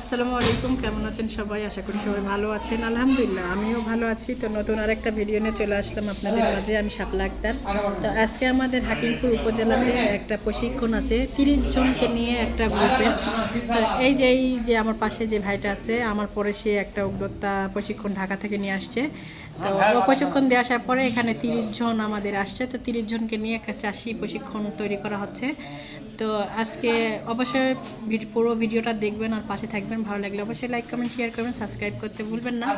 আসসালামু আলাইকুম, কেমন আছেন সবাই? আশা করি সবাই ভালো আছেন। আলহামদুলিল্লাহ, আমিও ভালো আছি। তো নতুন আরেকটা ভিডিও নিয়ে চলে আসলাম আপনাদের মাঝে, আমি শাপলা আক্তার। তো আজকে আমাদের হাকিমপুর উপজেলাতে একটা প্রশিক্ষণ আছে, তিরিশ জনকে নিয়ে একটা গ্রুপের তো এই যে এই যে আমার পাশে যে ভাইটা আছে, আমার পরে সে একটা উদ্যোক্তা প্রশিক্ষণ ঢাকা থেকে নিয়ে আসছে। তো প্রশিক্ষণ দিয়ে আসার পরে এখানে তিরিশ জন আমাদের আসছে। তো তিরিশ জনকে নিয়ে একটা চাষি প্রশিক্ষণ তৈরি করা হচ্ছে। তো আজকে অবশ্যই পুরো ভিডিওটা দেখবেন আর পাশে থাকবেন। ভালো লাগলে অবশ্যই লাইক কমেন্ট শেয়ার করবেন সাবস্ক্রাইব করতে ভুলবেন না।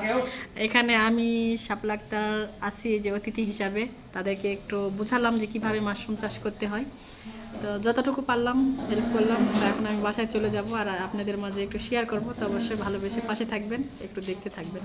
এখানে আমি শাপলা আক্তার আছি যে অতিথি হিসাবে। তাদেরকে একটু বুঝালাম যে কীভাবে মাশরুম চাষ করতে হয়। তো যতটুকু পারলাম হেল্প করলাম। তো এখন আমি বাসায় চলে যাব আর আপনাদের মাঝে একটু শেয়ার করব। তো অবশ্যই ভালোবেসে পাশে থাকবেন, একটু দেখতে থাকবেন।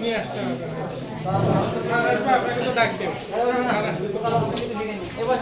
নিয়ে আসতে হবে তো ডাক এবার